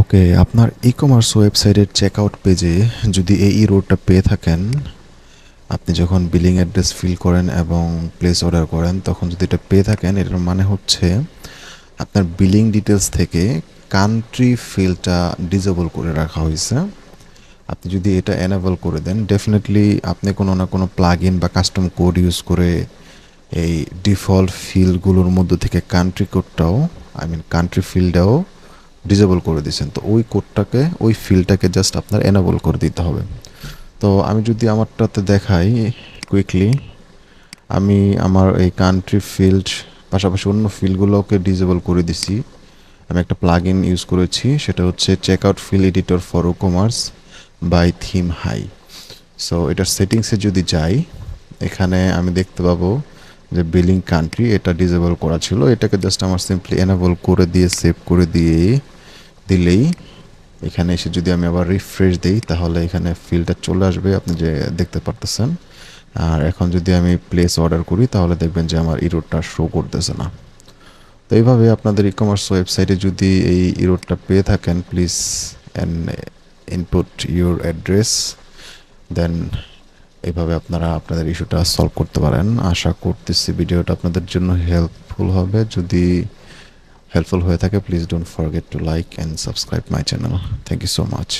ওকে, আপনার e commerce ওয়েবসাইটের check out পেজে যদি এই ইরোডটা পেয়ে থাকেন, আপনি যখন বিলিং অ্যাড্রেস ফিল করেন এবং প্লেস অর্ডার করেন, তখন যদি এটা পেয়ে থাকেন, এটার মানে হচ্ছে আপনার বিলিং ডিটেলস থেকে কান্ট্রি ফিল্ডটা ডিজেবল করে রাখা হয়েছে। আপনি যদি এটা এনেবল করে দেন ডেফিনেটলি আপনি কোনো না কোনো প্লাগ ইন বা কাস্টম কোড ইউজ করে এই ডিফল্ট ফিল্ডগুলোর মধ্যে থেকে কান্ট্রি কোডটাও আই মিন কান্ট্রি ফিল্ডটাও ডিজেবল করে দিয়েছেন। তো ওই কোডটাকে ওই ফিল্ডটাকে জাস্ট আপনার এনাবল করে দিতে হবে। তো আমি যদি আমারটাতে দেখাই কুইকলি আমি আমার এই কান্ট্রি ফিল্ড পাশাপাশি অন্য ফিল্ডগুলোকে ডিজেবল করে দিছি। আমি একটা প্লাগ ইউজ করেছি, সেটা হচ্ছে check out field editor for WooCommerce by theme high so এটার সেটিংসে যদি যাই, এখানে আমি দেখতে পাবো যে বিলিং কান্ট্রি এটা ডিজেবল করা ছিল। এটাকে জাস্ট আমার সিম্পলি এনাবল করে দিয়ে সেভ করে দিয়ে দিলেই এখানে এসে যদি আমি আবার রিফ্রেশ দিই, তাহলে এখানে ফিল্ডটা চলে আসবে, আপনি যে দেখতে পারতেছেন। আর এখন যদি আমি প্লেস অর্ডার করি, তাহলে দেখবেন যে আমার ইরোডটা শো করতেছে না। তো এইভাবে আপনাদের ই কমার্স ওয়েবসাইটে যদি এই ইরোডটা পেয়ে থাকেন please and input your address then এইভাবে আপনারা আপনাদের ইস্যুটা সলভ করতে পারেন। আশা করতেছি ভিডিওটা আপনাদের জন্য হেল্পফুল হবে। যদি হেল্পফুল হয়ে থাকে please don't forget to like and subscribe my channel thank you so much